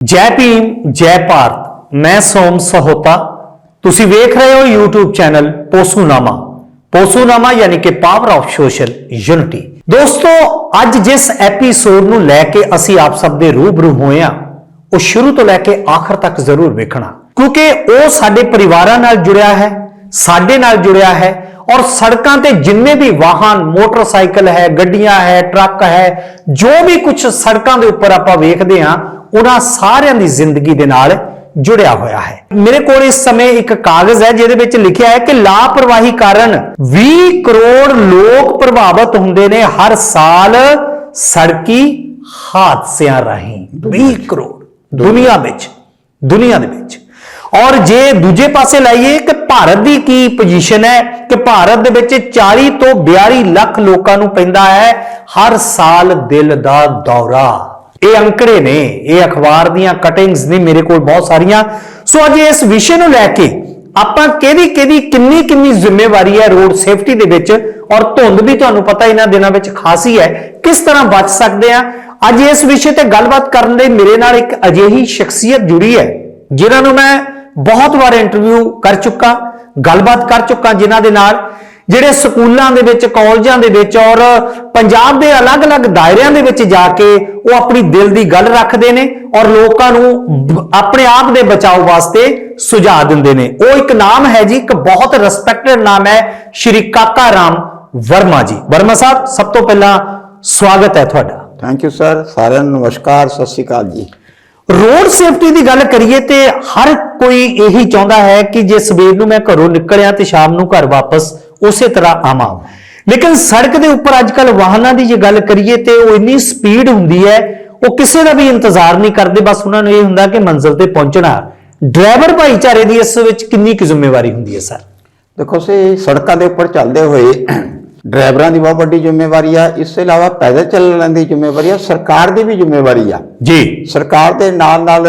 ਜੈ ਭੀਮ, ਜੈ ਭਾਰਤ, ਮੈਂ ਸੋਮ ਸਹੋਤਾ। ਤੁਸੀਂ ਵੇਖ ਰਹੇ ਹੋ YouTube ਚੈਨਲ ਪੋਸੂਨਾਮਾ। ਪੋਸੂਨਾਮਾ ਯਾਨੀ ਕਿ ਪਾਵਰ ਆਫ ਸੋਸ਼ਲ ਯੂਨਿਟੀ ਦੋਸਤੋ, ਅੱਜ ਜਿਸ ਐਪੀਸੋਡ ਨੂੰ ਲੈ ਕੇ ਅਸੀਂ ਆਪ ਸਭ ਦੇ ਰੂਬਰੂ ਹੋਏ ਆ ਉਹ ਸ਼ੁਰੂ ਤੋਂ ਲੈ ਕੇ ਆਖਰ ਤੱਕ ਜ਼ਰੂਰ ਵੇਖਣਾ। ਕਿਉਂਕਿ ਉਹ ਸਾਡੇ ਪਰਿਵਾਰਾਂ ਨਾਲ ਜੁੜਿਆ ਹੈ, ਸਾਡੇ ਨਾਲ ਜੁੜਿਆ ਹੈ ਔਰ ਸੜਕਾਂ ਤੇ ਜਿੰਨੇ ਵੀ ਵਾਹਨ, ਮੋਟਰਸਾਈਕਲ ਹੈ, ਗੱਡੀਆਂ ਹੈ, ਟਰੱਕ ਹੈ, ਜੋ ਵੀ ਕੁਝ ਸੜਕਾਂ ਦੇ ਉੱਪਰ ਆਪਾਂ ਵੇਖਦੇ ਹਾਂ ਉਹਨਾਂ ਸਾਰਿਆਂ ਦੀ ਜ਼ਿੰਦਗੀ ਦੇ ਨਾਲ ਜੁੜਿਆ ਹੋਇਆ ਹੈ। ਮੇਰੇ ਕੋਲ ਇਸ ਸਮੇਂ ਇੱਕ ਕਾਗਜ਼ ਹੈ ਜਿਹਦੇ ਵਿੱਚ ਲਿਖਿਆ ਹੈ ਕਿ ਲਾਪਰਵਾਹੀ ਕਾਰਨ 20 ਕਰੋੜ ਲੋਕ ਪ੍ਰਭਾਵਿਤ ਹੁੰਦੇ ਨੇ ਹਰ ਸਾਲ ਸੜਕੀ ਹਾਦਸਿਆਂ ਰਾਹੀਂ। 20 ਕਰੋੜ। ਦੁਨੀਆ ਵਿੱਚ। ਦੁਨੀਆ ਦੇ ਵਿੱਚ। ਔਰ ਜੇ ਦੂਜੇ ਪਾਸੇ ਲਾਈਏ ਕਿ ਭਾਰਤ ਦੀ ਕੀ ਪੋਜੀਸ਼ਨ ਹੈ ਕਿ ਭਾਰਤ ਦੇ ਵਿੱਚ 40 ਤੋਂ 42 ਲੱਖ ਲੋਕਾਂ ਨੂੰ ਪੈਂਦਾ ਹੈ ਹਰ ਸਾਲ ਦਿਲ ਦਾ ਦੌਰਾ। ਇਹ ਅੰਕੜੇ ਨੇ, ਇਹ ਅਖਬਾਰ ਦੀਆਂ ਕਟਿੰਗਸ ਨੇ ਮੇਰੇ ਕੋਲ ਬਹੁਤ ਸਾਰੀਆਂ। ਸੋ ਅੱਜ ਇਸ ਵਿਸ਼ੇ ਨੂੰ ਲੈ ਕੇ ਆਪਾਂ ਕਿਹਦੀ ਕਿਹਦੀ ਕਿੰਨੀ ਕਿੰਨੀ ਜ਼ਿੰਮੇਵਾਰੀ ਹੈ ਰੋਡ ਸੇਫਟੀ ਦੇ ਵਿੱਚ ਔਰ ਧੁੰਦ ਵੀ ਤੁਹਾਨੂੰ ਪਤਾ ਇਹਨਾਂ ਦਿਨਾਂ ਵਿੱਚ ਖਾਸੀ ਹੈ ਕਿਸ ਤਰ੍ਹਾਂ ਬਚ ਸਕਦੇ ਆ ਅੱਜ ਇਸ ਵਿਸ਼ੇ ਤੇ ਗੱਲਬਾਤ ਕਰਨ ਲਈ ਮੇਰੇ ਨਾਲ ਇੱਕ ਅਜਿਹੀ ਸ਼ਖਸੀਅਤ ਜੁੜੀ ਹੈ, ਜਿਨ੍ਹਾਂ ਨੂੰ ਮੈਂ ਬਹੁਤ ਵਾਰ ਇੰਟਰਵਿਊ ਕਰ ਚੁੱਕਾ, ਗੱਲਬਾਤ ਕਰ ਚੁੱਕਾ ਜਿਨ੍ਹਾਂ ਦੇ ਨਾਲ। ਜਿਹੜੇ ਸਕੂਲਾਂ ਦੇ ਵਿੱਚ ਕਾਲਜਾਂ ਦੇ ਵਿੱਚ ਔਰ ਪੰਜਾਬ ਦੇ ਅਲੱਗ-ਅਲੱਗ ਦਾਇਰਿਆਂ ਦੇ ਵਿੱਚ ਜਾ ਕੇ ਉਹ ਆਪਣੀ ਦਿਲ ਦੀ ਗੱਲ ਰੱਖਦੇ ਨੇ ਔਰ ਲੋਕਾਂ ਨੂੰ ਆਪਣੇ ਆਪ ਦੇ ਬਚਾਓ ਵਾਸਤੇ ਸੁਝਾਅ ਦਿੰਦੇ ਨੇ। ਉਹ ਇੱਕ ਨਾਮ ਹੈ ਜੀ ਇੱਕ ਬਹੁਤ ਰਿਸਪੈਕਟਡ ਨਾਮ ਹੈ ਸ਼੍ਰੀ ਕਾਕਾ ਰਾਮ ਵਰਮਾ ਜੀ। ਵਰਮਾ ਸਾਹਿਬ ਸਭ ਤੋਂ ਪਹਿਲਾਂ ਸਵਾਗਤ ਹੈ ਤੁਹਾਡਾ। ਥੈਂਕ ਯੂ ਸਰ ਸਾਰਿਆਂ ਨੂੰ ਨਮਸਕਾਰ ਸਤਿ ਸ਼੍ਰੀ ਅਕਾਲ ਜੀ। ਰੋਡ ਸੇਫਟੀ ਦੀ ਗੱਲ ਕਰੀਏ ਤੇ ਹਰ ਕੋਈ ਇਹੀ ਚਾਹੁੰਦਾ ਹੈ ਕਿ ਜੇ ਸਵੇਰ ਨੂੰ ਮੈਂ ਘਰੋਂ ਨਿਕਲਿਆ ਤੇ ਸ਼ਾਮ ਨੂੰ ਘਰ ਵਾਪਸ ਉਸੇ ਤਰ੍ਹਾਂ ਆਵਾਂ ਲੇਕਿਨ ਸੜਕ ਦੇ ਉੱਪਰ ਅੱਜਕੱਲ ਵਾਹਨਾਂ ਦੀ ਜੇ ਗੱਲ ਕਰੀਏ ਤੇ ਉਹ ਇੰਨੀ ਸਪੀਡ ਹੁੰਦੀ ਹੈ ਉਹ ਕਿਸੇ ਦਾ ਵੀ ਇੰਤਜ਼ਾਰ ਨਹੀਂ ਕਰਦੇ। ਬਸ ਉਹਨਾਂ ਨੂੰ ਇਹ ਹੁੰਦਾ ਕਿ ਮੰਜ਼ਿਲ ਤੇ ਪਹੁੰਚਣਾ। ਡਰਾਈਵਰ ਭਾਈਚਾਰੇ ਦੀ ਇਸ ਵਿੱਚ ਕਿੰਨੀ ਕੁ ਜ਼ਿੰਮੇਵਾਰੀ ਹੁੰਦੀ ਹੈ ਸਰ? ਦੇਖੋ ਸੇ ਸੜਕਾਂ ਦੇ ਉੱਪਰ ਚੱਲਦੇ ਹੋਏ ਡਰਾਈਵਰਾਂ ਦੀ ਬਹੁਤ ਵੱਡੀ ਜ਼ਿੰਮੇਵਾਰੀ ਆ। ਇਸ ਤੋਂ ਇਲਾਵਾ ਪੈਦਲ ਚੱਲਣ ਦੀ ਜ਼ਿੰਮੇਵਾਰੀ ਆ ਸਰਕਾਰ ਦੀ ਵੀ ਜ਼ਿੰਮੇਵਾਰੀ ਆ। ਜੀ। ਸਰਕਾਰ ਦੇ ਨਾਲ ਨਾਲ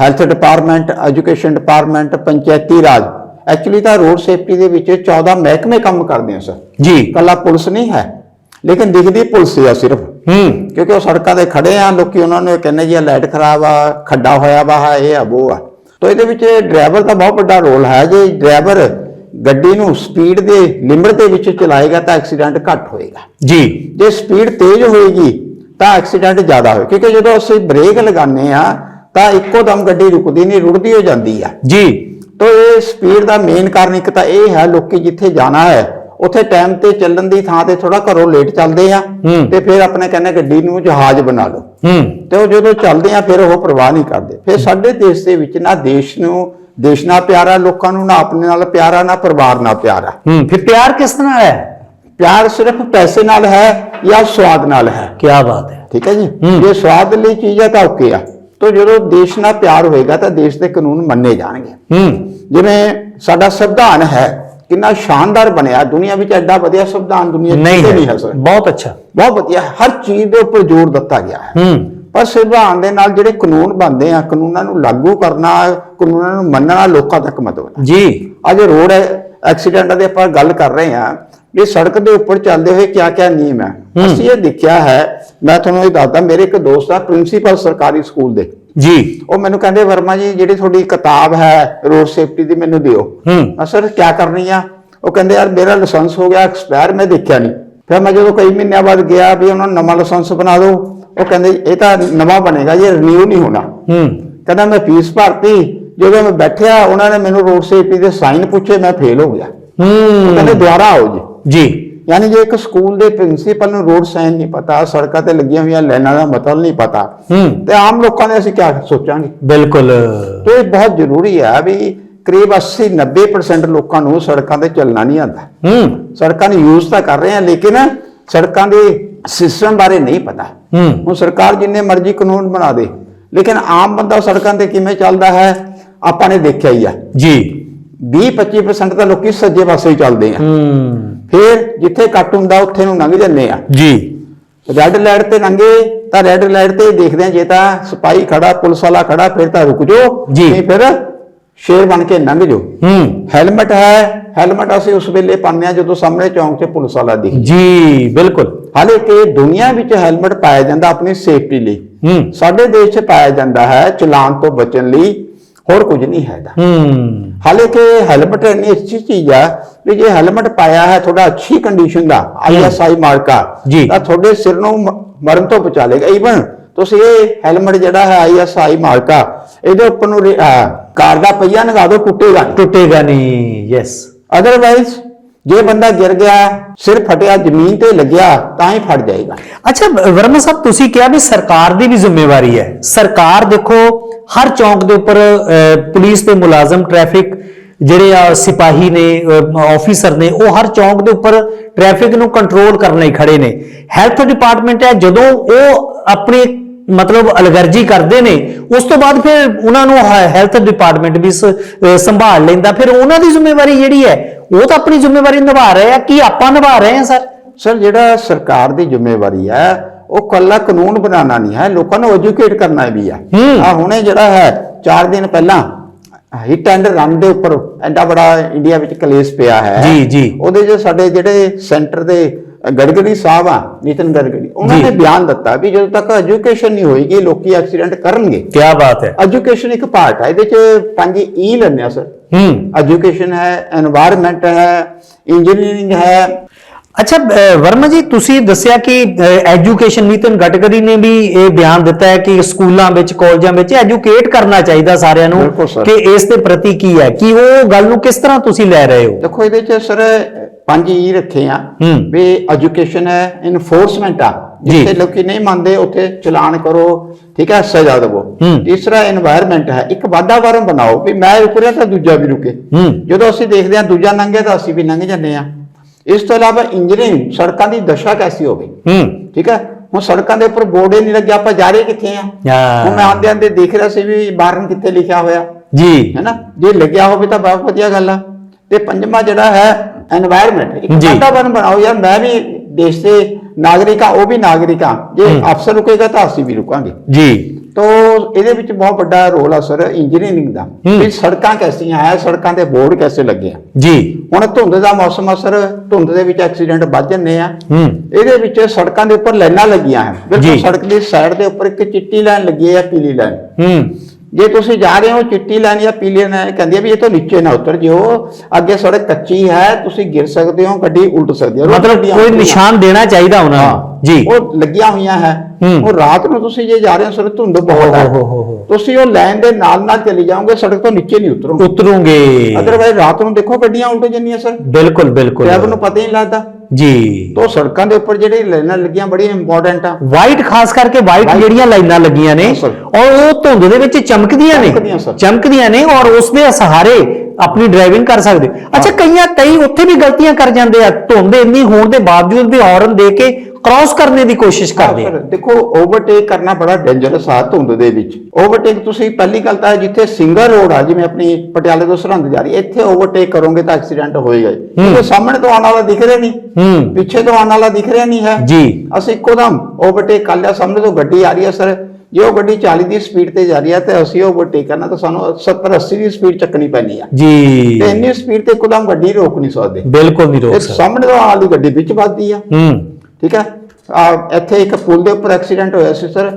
health department education department Panchayati Raj actually ਤਾਂ ਰੋਡ ਸੇਫਟੀ ਦੇ ਵਿੱਚ 14 ਮਹਿਕਮੇ ਕੰਮ ਕਰਦੇ ਆ ਸਰ। ਜੀ। ਕੱਲਾ ਪੁਲਿਸ ਨਹੀਂ ਹੈ ਲੇਕਿਨ ਦਿਖਦੀ ਪੁਲਿਸ ਆ ਸਿਰਫ। ਹੂੰ। ਕਿਉਂਕਿ ਉਹ ਸੜਕਾਂ ਤੇ ਖੜੇ ਆ ਲੋਕੀ ਉਹਨਾਂ ਨੂੰ ਕਹਿੰਦੇ ਜੀ ਲਾਈਟ ਖਰਾਬ ਆ ਖੱਡਾ ਹੋਇਆ ਵਾ ਇਹ ਆ ਉਹ ਆ। ਤਾਂ ਇਹਦੇ ਵਿੱਚ ਡਰਾਈਵਰ ਦਾ ਬਹੁਤ ਵੱਡਾ ਰੋਲ ਹੈ। ਜੇ ਡਰਾਈਵਰ ਗੱਡੀ ਨੂੰ ਸਪੀਡ ਦੇ ਲਿਮਟ ਦੇ ਵਿੱਚ ਚਲਾਏਗਾ ਤਾਂ ਐਕਸੀਡੈਂਟ ਘੱਟ ਹੋਏਗਾ। ਜੀ। ਜੇ ਸਪੀਡ ਤੇਜ਼ ਹੋਏਗੀ ਤਾਂ ਐਕਸੀਡੈਂਟ ਜ਼ਿਆਦਾ ਹੋਏ। ਕਿਉਂਕਿ ਜਦੋਂ ਅਸੀਂ ਬ੍ਰੇਕ ਲਗਾਉਂਦੇ ਆ ਤਾਂ ਇੱਕੋ ਦਮ ਗੱਡੀ ਰੁਕਦੀ ਨਹੀਂ ਰੁੜਦੀ ਹੋ ਜਾਂਦੀ ਆ। ਜੀ। ਤੋ ਇਹ ਸਪੀਡ ਦਾ ਮੇਨ ਕਾਰਨ ਇੱਕ ਤਾਂ ਇਹ ਹੈ ਲੋਕੀ ਜਿੱਥੇ ਜਾਣਾ ਹੈ ਉੱਥੇ ਟਾਈਮ ਤੇ ਚੱਲਣ ਦੀ ਥਾਂ ਤੇ ਥੋੜਾ ਘਰੋਂ ਲੇਟ ਚੱਲਦੇ ਆ। ਤੇ ਫਿਰ ਆਪਣੇ ਕਹਿੰਦੇ ਗੱਡੀ ਨੂੰ ਜਹਾਜ਼ ਬਣਾ ਲਓ। ਤੇ ਉਹ ਜਦੋਂ ਚੱਲਦੇ ਆ ਫਿਰ ਉਹ ਪਰਵਾਹ ਨਹੀਂ ਕਰਦੇ। ਫਿਰ ਸਾਡੇ ਦੇਸ਼ ਦੇ ਵਿੱਚ ਨਾ ਦੇਸ਼ ਨੂੰ ਦੇਸ਼ ਨਾਲ ਪਿਆਰਾ ਲੋਕਾਂ ਨੂੰ ਨਾ ਆਪਣੇ ਨਾਲ ਪਿਆਰਾ ਨਾ ਪਰਿਵਾਰ ਨਾਲ ਪਿਆਰਾ ਫਿਰ ਪਿਆਰ ਕਿਸ ਤਰ੍ਹਾਂ ਹੈ? ਪਿਆਰ ਸਿਰਫ ਪੈਸੇ ਨਾਲ ਹੈ ਜਾਂ ਸਵਾਦ ਨਾਲ ਹੈ? ਕੀ ਬਾਤ ਹੈ। ਠੀਕ ਹੈ ਜੀ? ਹੂੰ। ਜੇ ਸਵਾਦ ਲਈ ਚੀਜ਼ ਹੈ ਤਾਂ ਓਕੇ ਆ। ਤੋ ਜਦੋਂ ਦੇਸ਼ ਨਾਲ ਪਿਆਰ ਹੋਏਗਾ ਤਾਂ ਦੇਸ਼ ਦੇ ਕਾਨੂੰਨ ਮੰਨੇ ਜਾਣਗੇ। ਹੂੰ। ਜਿਵੇਂ ਸਾਡਾ ਸੰਵਿਧਾਨ ਹੈ ਕਿੰਨਾ ਸ਼ਾਨਦਾਰ ਬਣਿਆ ਦੁਨੀਆ ਵਿੱਚ ਐਡਾ ਵਧੀਆ ਸੰਵਿਧਾਨ ਦੁਨੀਆ 'ਚ ਨਹੀਂ ਕਿਤੇ ਨਹੀਂ ਹੈ ਸਰ। ਬਹੁਤ ਅੱਛਾ। ਬਹੁਤ ਵਧੀਆ। ਹਰ ਚੀਜ਼ ਦੇ ਉੱਪਰ ਜ਼ੋਰ ਦਿੱਤਾ ਗਿਆ ਹੈ। ਹੂੰ। ਪਰ ਸੰਵਿਧਾਨ ਦੇ ਨਾਲ ਜਿਹੜੇ ਕਾਨੂੰਨ ਬਣਦੇ ਆ ਕਾਨੂੰਨਾਂ ਨੂੰ ਲਾਗੂ ਕਰਨਾ ਕਾਨੂੰਨਾਂ ਨੂੰ ਮੰਨਣਾ ਲੋਕਾਂ ਤੱਕ ਮਤਲਬ ਜੀ। ਅੱਜ ਰੋਡ ਐਕਸੀਡੈਂਟਾਂ ਦੀ ਆਪਾਂ ਗੱਲ ਕਰ ਰਹੇ ਹਾਂ। ਵੀ ਸੜਕ ਦੇ ਉੱਪਰ ਚੱਲਦੇ ਹੋਏ ਕਿਆ ਕਿਆ ਨਿਯਮ ਹੈ। ਅਸੀਂ ਇਹ ਦੇਖਿਆ ਹੈ ਮੈਂ ਤੁਹਾਨੂੰ ਇਹ ਦੱਸਦਾ ਮੇਰੇ ਇੱਕ ਦੋਸਤ ਆ ਪ੍ਰਿੰਸੀਪਲ ਸਰਕਾਰੀ ਸਕੂਲ ਦੇ। ਜੀ। ਉਹ ਮੈਨੂੰ ਕਹਿੰਦੇ ਵਰਮਾ ਜੀ ਜਿਹੜੀ ਤੁਹਾਡੀ ਕਿਤਾਬ ਹੈ ਰੋਡ ਸੇਫਟੀ ਦੀ ਮੈਨੂੰ ਦਿਓ। ਹੂੰ। ਮੈਂ ਸਰ ਕੀ ਕਰਨੀ ਆ? ਉਹ ਕਹਿੰਦੇ ਯਾਰ ਮੇਰਾ ਲਾਇਸੈਂਸ ਹੋ ਗਿਆ ਐਕਸਪਾਇਰ ਮੈਂ ਦੇਖਿਆ ਨਹੀਂ। ਫਿਰ ਮੈਂ ਜਦੋਂ ਕਈ ਮਹੀਨਿਆਂ ਬਾਅਦ ਗਿਆ ਵੀ ਉਹਨਾਂ ਨੂੰ ਨਵਾਂ ਲਾਇਸੈਂਸ ਬਣਾ ਦਿਓ ਉਹ ਕਹਿੰਦੇ ਇਹ ਤਾਂ ਨਵਾਂ ਬਣੇਗਾ ਇਹ ਰੀਨਿਊ ਨਹੀਂ ਹੋਣਾ। ਹੂੰ। ਕਹਿੰਦਾ ਮੈਂ ਫੀਸ ਭਰਤੀ ਜਦੋਂ ਮੈਂ ਬੈਠਿਆ ਉਹਨਾਂ ਨੇ ਮੈਨੂੰ ਰੋਡ ਸੇਫਟੀ ਦੇ ਸਾਈਨ ਪੁੱਛੇ ਮੈਂ ਫੇਲ ਹੋ ਗਿਆ। ਉਹ ਕਹਿੰਦੇ ਹੂੰ ਦੁਬਾਰਾ ਆਓ ਜੀ। ਜੀ। ਯਾਨੀ ਜੇ ਇੱਕ ਸਕੂਲ ਦੇ ਪ੍ਰਿੰਸੀਪਲ ਨੂੰ ਰੋਡ ਸਾਈਨ ਨਹੀਂ ਪਤਾ ਸੜਕਾਂ ਤੇ ਲੱਗੀਆਂ ਹੋਈਆਂ ਲਾਈਨਾਂ ਦਾ ਮਤਲਬ ਨਹੀਂ ਪਤਾ ਤੇ ਆਮ ਲੋਕਾਂ ਨੇ ਅਸੀਂ ਕੀ ਸੋਚਾਂਗੇ? ਬਿਲਕੁਲ। ਤੋ ਇਹ ਬਹੁਤ ਜ਼ਰੂਰੀ ਹੈ ਵੀ ਕਰੀਬ 80 90% ਲੋਕਾਂ ਨੂੰ ਸੜਕਾਂ ਤੇ ਚੱਲਣਾ ਨਹੀਂ ਆਉਂਦਾ। ਹੂੰ। ਸੜਕਾਂ ਨੂੰ ਯੂਜ਼ ਤਾਂ ਕਰ ਰਹੇ ਆ ਲੇਕਿਨ ਸੜਕਾਂ ਦੇ ਸਿਸਟਮ ਬਾਰੇ ਨਹੀਂ ਪਤਾ। ਹੂੰ। ਹੁਣ ਸਰਕਾਰ ਜਿੰਨੇ ਮਰਜ਼ੀ ਕਾਨੂੰਨ ਬਣਾ ਦੇ ਲੇਕਿਨ ਆਮ ਬੰਦਾ ਸੜਕਾਂ ਤੇ ਕਿਵੇਂ ਚੱਲਦਾ ਹੈ ਆਪਾਂ ਨੇ ਦੇਖਿਆ ਹੀ ਆ। ਜੀ। 20-25% ਤਾਂ ਲੋਕੀ ਸੱਜੇ ਪਾਸੇ ਹੀ ਚੱਲਦੇ ਆ। ਹੂੰ। ਫਿਰ ਜਿੱਥੇ ਕੱਟ ਹੁੰਦਾ ਉੱਥੇ ਨੂੰ ਲੰਘ ਜੰਨੇ ਆ। ਜੀ। ਰੈੱਡ ਲਾਈਟ ਤੇ ਲੰਘੇ ਤਾਂ ਰੈੱਡ ਲਾਈਟ ਤੇ ਦੇਖਦੇ ਆ ਜੇ ਤਾਂ ਸਿਪਾਹੀ ਖੜਾ ਪੁਲਿਸ ਵਾਲਾ ਖੜਾ ਫਿਰ ਤਾਂ ਰੁਕ ਜਾਓ। ਜੀ। ਨਹੀਂ ਫਿਰ ਸ਼ੇਰ ਬਣ ਕੇ ਲੰਘ ਜਾਓ। ਹੂੰ। ਹੈਲਮਟ ਹੈ ਹੈਲਮਟ ਅਸੀਂ ਉਸ ਵੇਲੇ ਪਾਉਂਦੇ ਹਾਂ ਜਦੋਂ ਸਾਹਮਣੇ ਚੌਂਕ 'ਚ ਪੁਲਿਸ ਵਾਲਾ ਦਿਖੇ। ਜੀ ਬਿਲਕੁਲ। ਹਾਲੇ ਕਿ ਦੁਨੀਆ ਵਿੱਚ ਹੈਲਮਟ ਪਾਇਆ ਜਾਂਦਾ ਆਪਣੀ ਸੇਫਟੀ ਲਈ। ਹੂੰ। ਸਾਡੇ ਦੇਸ਼ 'ਚ ਪਾਇਆ ਜਾਂਦਾ ਹੈ ਚਲਾਨ ਤੋਂ ਬਚਣ ਲਈ। ਹੋਰ ਕੁਝ ਨਹੀਂ ਹੈਗਾ। ਹੂੰ। ਹਾਲਾਂਕਿ ਹੈਲਮਟ ਇੰਨੀ ਅੱਛੀ ਚੀਜ਼ ਆ ਵੀ ਜੇ ਹੈਲਮਟ ਪਾਇਆ ਹੈ ਤੁਹਾਡਾ ਅੱਛੀ ਕੰਡੀਸ਼ਨ ਦਾ ਆਈਐਸਆਈ ਮਾਰਕਾ। ਤਾਂ ਤੁਹਾਡੇ ਸਿਰ ਨੂੰ ਮਰਨ ਤੋਂ ਬਚਾ ਲੇਗਾ ਈਵਨ ਤੁਸੀਂ ਇਹ ਹੈਲਮਟ ਜਿਹੜਾ ਹੈ ਆਈਐਸਆਈ ਮਾਰਕਾ ਇਹਦੇ ਉੱਪਰ ਨੂੰ ਕਾਰ ਦਾ ਪਹੀਆ ਲਗਾ ਦਿਓ ਟੁੱਟੇਗਾ। ਟੁੱਟੇਗਾ ਨਹੀਂ ਯੈਸ ਅਦਰਵਾਈਜ਼ ਜੇ ਬੰਦਾ ਗਿਰ ਗਿਆ ਸਿਰ ਫਟਿਆ ਜ਼ਮੀਨ ਤੇ ਲੱਗਿਆ ਤਾਂ ਹੀ ਫਟ ਜਾਏਗਾ। ਅੱਛਾ ਵਰਮਾ ਸਾਹਿਬ ਤੁਸੀਂ ਕਿਹਾ ਵੀ ਸਰਕਾਰ ਦੀ ਵੀ ਜ਼ਿੰਮੇਵਾਰੀ ਹੈ। ਸਰਕਾਰ ਦੇਖੋ ਹਰ ਚੌਂਕ ਦੇ ਉੱਪਰ ਪੁਲਿਸ ਦੇ ਮੁਲਾਜ਼ਮ ਟ੍ਰੈਫਿਕ ਜਿਹੜੇ ਆ ਸਿਪਾਹੀ ਨੇ ਆਫੀਸਰ ਨੇ ਉਹ ਹਰ ਚੌਂਕ ਦੇ ਉੱਪਰ ਟ੍ਰੈਫਿਕ ਨੂੰ ਕੰਟਰੋਲ ਕਰਨ ਲਈ ਖੜੇ ਨੇ। ਹੈਲਥ ਡਿਪਾਰਟਮੈਂਟ ਹੈ ਜਦੋਂ ਉਹ ਆਪਣੀ ਮਤਲਬ ਅਲਗਰਜੀ ਕਰਦੇ ਨੇ ਉਸ ਤੋਂ ਬਾਅਦ ਫਿਰ ਉਹਨਾਂ ਨੂੰ ਹੈਲਥ ਡਿਪਾਰਟਮੈਂਟ ਵੀ ਸੰਭਾਲ ਲੈਂਦਾ। ਫਿਰ ਉਹਨਾਂ ਦੀ ਜ਼ਿੰਮੇਵਾਰੀ ਜਿਹੜੀ ਹੈ ਉਹ ਤਾਂ ਆਪਣੀ ਜ਼ਿੰਮੇਵਾਰੀ ਨਿਭਾ ਰਹੇ ਆ ਕੀ ਆਪਾਂ ਨਿਭਾ ਰਹੇ ਹਾਂ ਸਰ ਸਰ ਜਿਹੜਾ ਸਰਕਾਰ ਦੀ ਜ਼ਿੰਮੇਵਾਰੀ ਹੈ ਉਹ ਕੱਲਾ ਕਾਨੂੰਨ ਬਣਾਉਣਾ ਨਹੀਂ ਹੈ ਲੋਕਾਂ ਨੂੰ ਐਜੂਕੇਟ ਕਰਨਾ ਵੀ ਆ ਹੂੰ। ਆ ਹੁਣੇ ਜਿਹੜਾ ਹੈ 4 ਦਿਨ ਪਹਿਲਾਂ ਹਿੱਟ ਐਂਡ ਰਨ ਦੇ ਉੱਪਰ ਐਡਾ ਬੜਾ ਇੰਡੀਆ ਵਿੱਚ ਕਲੇਸ਼ ਪਿਆ ਹੈ ਜੀ, ਜੀ। ਉਹਦੇ 'ਚ ਸਾਡੇ ਜਿਹੜੇ ਸੈਂਟਰ ਦੇ ਗੜਕਰੀ ਸਾਹਿਬ ਆ ਨਿਤਨ ਗੜਕਰੀ ਉਹਨਾਂ ਜੀ। ਨੇ ਬਿਆਨ ਦਿੱਤਾ ਵੀ ਜਦੋਂ ਤੱਕ ਐਜੂਕੇਸ਼ਨ ਨਹੀਂ ਹੋਏਗੀ ਲੋਕੀ ਐਕਸੀਡੈਂਟ ਕਰਨਗੇ ਕੀ ਬਾਤ ਹੈ ਐਜੂਕੇਸ਼ਨ ਇੱਕ ਪਾਰਟ ਹੈ ਇਹਦੇ 'ਚ ਪੰਜ ਈ ਲੈਣੇ ਆ ਸਰ ਐਜੂਕੇਸ਼ਨ ਹੈ এনवायरमेंट ਹੈ ਇੰਜੀਨੀਅਰਿੰਗ ਹੈ। ਅੱਛਾ ਵਰਮਾ ਜੀ ਤੁਸੀਂ ਦੱਸਿਆ ਕਿ ਐਜੂਕੇਸ਼ਨ ਨੀਤਨ ਗਟਕਰੀ ਨੇ ਵੀ ਇਹ ਬਿਆਨ ਦਿੱਤਾ ਹੈ ਕਿ ਸਕੂਲਾਂ ਵਿੱਚ ਕਾਲਜਾਂ ਵਿੱਚ ਐਜੂਕੇਟ ਕਰਨਾ ਚਾਹੀਦਾ ਸਾਰਿਆਂ ਨੂੰ ਕਿ ਇਸ ਦੇ ਪ੍ਰਤੀ ਕੀ ਹੈ ਕਿ ਉਹ ਗੱਲ ਨੂੰ ਕਿਸ ਤਰ੍ਹਾਂ ਤੁਸੀਂ ਲੈ ਰਹੇ ਹੋ? ਦੇਖੋ ਇਹਦੇ ਚ ਸਰ ਪੰਜ ਹੀ ਰੱਖੇ ਆ ਵੀ ਐਜੂਕੇਸ਼ਨ ਹੈ ਇਨਫੋਰਸਮੈਂਟ ਆ। ਜਿੱਥੇ ਲੋਕੀ ਨਹੀਂ ਮੰਨਦੇ ਉੱਥੇ ਚਲਾਨ ਕਰੋ ਠੀਕ ਹੈ ਸਜ਼ਾ ਦਿਵੋ। ਤੀਸਰਾ এনवायरमेंट ਹੈ ਇੱਕ ਵਾਤਾਵਰਣ ਬਣਾਓ ਵੀ ਮੈਂ ਰੁਕ ਤਾਂ ਦੂਜਾ ਵੀ ਰੁਕੇ। ਜਦੋਂ ਅਸੀਂ ਦੇਖਦੇ ਹਾਂ ਦੂਜਾ ਲੰਘਿਆ ਤਾਂ ਅਸੀਂ ਵੀ ਲੰਘ ਜਾਂਦੇ ਹਾਂ। ਇਸ ਤੋਂ ਇਲਾਵਾ ਇੰਜੀਨੀਅਰਿੰਗ ਸੜਕਾਂ ਦੀ ਦਸ਼ਾ ਕੈਸੀ ਹੋ। ਠੀਕ ਹੈ ਹੁਣ ਸੜਕਾਂ ਦੇ ਉੱਪਰ ਬੋਰਡ ਨਹੀਂ ਲੱਗਿਆ ਆਪਾਂ ਜਾ ਰਹੇ ਕਿੱਥੇ ਆ ਹੁਣ ਮੈਂ ਆਂਦੇ ਆਂਦੇ ਦੇਖ ਰਿਹਾ ਸੀ ਵੀ ਬਾਰਨ ਕਿੱਥੇ ਲਿਖਿਆ ਹੋਇਆ। ਜੀ। ਹੈਨਾ ਜੇ ਲੱਗਿਆ ਹੋਵੇ ਤਾਂ ਬਹੁਤ ਵਧੀਆ ਗੱਲ ਆ। ਤੇ ਪੰਜਵਾਂ ਜਿਹੜਾ ਹੈ এনवायरमेंट ਇੱਕ ਵਾਤਾਵਰਣ ਬਣਾਓ ਯਾਰ ਮੈਂ ਵੀ ਦੇਸ਼ ਦੇ ਨਾਗਰਿਕ ਆ ਉਹ ਵੀ ਨਾਗਰਿਕ ਆ। ਜੇ। ਅਫਸਰ ਰੁਕੇਗਾ ਤਾਂ ਅਸੀਂ ਵੀ ਰੁਕਾਂਗੇ। ਜੀ। ਤੋ ਇਹਦੇ ਵਿੱਚ ਬਹੁਤ ਵੱਡਾ ਰੋਲ ਆ ਸਰ ਇੰਜੀਨੀਅਰਿੰਗ ਦਾ। ਵੀ ਸੜਕਾਂ ਕੈਸੀਆਂ ਹੈ ਸੜਕਾਂ ਤੇ ਬੋਰਡ ਕੈਸੇ ਲੱਗੇ ਆ? ਜੀ। ਹੁਣ ਧੁੰਦ ਦਾ ਮੌਸਮ ਆ ਸਰ ਧੁੰਦ ਦੇ ਵਿੱਚ ਐਕਸੀਡੈਂਟ ਵੱਧ ਜਾਂਦੇ ਆ। ਇਹਦੇ ਵਿੱਚ ਸੜਕਾਂ ਦੇ ਉੱਪਰ ਲਾਈਨਾਂ ਲੱਗੀਆਂ ਹਨ ਬਿਲਕੁਲ। ਸੜਕ ਦੀ ਸਾਈਡ ਦੇ ਉੱਪਰ ਇੱਕ ਚਿੱਟੀ ਲਾਈਨ ਲੱਗੀ ਹੈ ਪੀਲੀ ਲਾਈਨ। ਹੂੰ। ਜੇ ਤੁਸੀਂ ਜਾ ਰਹੇ ਹੋ ਚਿੱਟੀ ਲਾਈਨ ਜਾਂ ਪੀਲੀ ਲਾਈਨ ਕਹਿੰਦੀ ਹੈ ਵੀ ਇਹ ਤੋਂ ਨੀਚੇ ਨਾ ਉਤਰ ਜਿਓ। ਅੱਗੇ ਸੜਕ ਕੱਚੀ ਹੈ ਤੁਸੀਂ ਗਿਰ ਸਕਦੇ ਹੋ ਗੱਡੀ ਉਲਟ ਸਕਦੀ ਹੈ। ਮਤਲਬ ਕੋਈ। ਨਿਸ਼ਾਨ ਦੇਣਾ ਚਾਹੀਦਾ ਉਹਨਾਂ ਨੂੰ। ਜੀ। ਉਹ ਲੱਗੀਆਂ ਹੋਈਆਂ ਹੈ। ਉਹ ਰਾਤ ਨੂੰ ਤੁਸੀਂ ਜੇ ਜਾ ਰਹੇ ਹੋ ਸਰ ਧੁੰਦ ਬਹੁਤ ਹੈ। ਤੁਸੀਂ ਉਹ ਲਾਈਨ ਦੇ ਨਾਲ ਨਾਲ ਚਲੀ ਜਾਓਗੇ ਸੜਕ ਤੋਂ ਨੀਚੇ ਨਹੀਂ ਉਤਰੋਗੇ। ਉਤਰੂਗੇ। ਅਦਰਵਾਈਜ਼ ਰਾਤ ਨੂੰ ਦੇਖੋ ਗੱਡੀਆਂ ਉਲਟ ਜਾਂਦੀਆਂ ਸਰ। ਬਿਲਕੁਲ ਬਿਲਕੁਲ। ਡਰਾਈਵਰ ਨੂੰ ਪਤਾ ਹੀ ਨਹੀਂ ਲੱਗਦਾ। ਜੀ ਤੋਂ ਸੜਕਾਂ ਦੇ ਉੱਪਰ ਜਿਹੜੇ ਲਾਈਨਾਂ ਲੱਗੀਆਂ ਬੜੀਆਂ ਇੰਪੋਰਟੈਂਟ ਆ ਵਾਈਟ ਖਾਸ ਕਰਕੇ ਵਾਈਟ ਜਿਹੜੀਆਂ ਲਾਈਨਾਂ ਲੱਗੀਆਂ ਨੇ। ਔਰ ਉਹ ਧੁੰਦ ਦੇ ਵਿੱਚ ਚਮਕਦੀਆਂ ਨੇ। ਚਮਕਦੀਆਂ ਨੇ ਔਰ ਉਸ ਦੇ ਸਹਾਰੇ ਆਪਣੀ ਡਰਾਈਵਿੰਗ ਕਰ ਸਕਦੇ। ਅੱਛਾ ਕਈਆਂ ਕਈ ਉੱਥੇ ਵੀ ਗਲਤੀਆਂ ਕਰ ਜਾਂਦੇ ਆ ਧੁੰਦ ਇੰਨੀ ਹੋਣ ਦੇ ਬਾਵਜੂਦ ਵੀ ਹਾਰਨ ਦੇ ਕੇ ਕ੍ਰਾਸ ਕਰਨੇ ਦੀ ਕੋਸ਼ਿਸ਼ ਕਰਦੇ ਆ। ਦੇਖੋ ਓਵਰਟੇਕ ਕਰਨਾ ਬੜਾ ਡੇਂਜਰਸ ਆ ਧੁੰਦ ਦੇ ਵਿੱਚ। ਓਵਰਟੇਕ ਤੁਸੀਂ ਪਹਿਲੀ ਗੱਲ ਤਾਂ ਜਿੱਥੇ ਸਿੰਗਲ ਰੋਡ ਆ ਜਿਵੇਂ ਆਪਣੀ ਪਟਿਆਲੇ ਤੋਂ ਸਰਹੰਦ ਜਾ ਰਹੀ ਇੱਥੇ ਓਵਰਟੇਕ ਕਰੋਗੇ ਤਾਂ ਐਕਸੀਡੈਂਟ ਹੋਏਗਾ ਕਿਉਂਕਿ ਸਾਹਮਣੇ ਤੋਂ ਆਉਣ ਵਾਲਾ ਦਿਖ ਰਿਹਾ ਨਹੀਂ। ਪਿੱਛੇ ਤੋਂ ਆਉਣ ਵਾਲਾ ਦਿਖ ਰਿਹਾ ਨਹੀਂ ਹੈ। ਜੀ। ਅਸੀਂ ਇੱਕੋਦਮ ਓਵਰਟੇਕ ਕਰ ਲਿਆ। ਸਾਹਮਣੇ ਤੋਂ ਗੱਡੀ ਆ ਰਹੀ ਹੈ ਸਰ। ਜੇ ਉਹ ਗੱਡੀ 40 ਦੀ ਸਪੀਡ ਤੇ ਜਾ ਰਹੀ ਹੈ ਤੇ ਅਸੀਂ ਓਵਰਟੇਕ ਕਰਨਾ ਤਾਂ ਸਾਨੂੰ 70 80 ਦੀ ਸਪੀਡ ਚੱਕਣੀ ਪੈਣੀ ਆ। ਜੀ। ਤੇ ਇੰਨੀ ਸਪੀਡ ਤੇ ਇੱਕੋਦਮ ਗੱਡੀ ਰੋਕ ਨਹੀਂ ਸਕਦੇ। ਬਿਲਕੁਲ ਨਹੀਂ ਰੋਕ ਸਕਦਾ। ਸਾਹਮਣੇ ਤੋਂ ਵਾਲੀ ਗੱਡੀ ਵਿੱਚ ਵੱਜਦੀ ਆ। ਹੂੰ। ਠੀਕ ਹੈ ਆ ਇੱਥੇ ਇੱਕ ਪੁਲ ਦੇ ਉੱਪਰ ਐਕਸੀਡੈਂਟ ਹੋਇਆ ਸੀ ਸਰ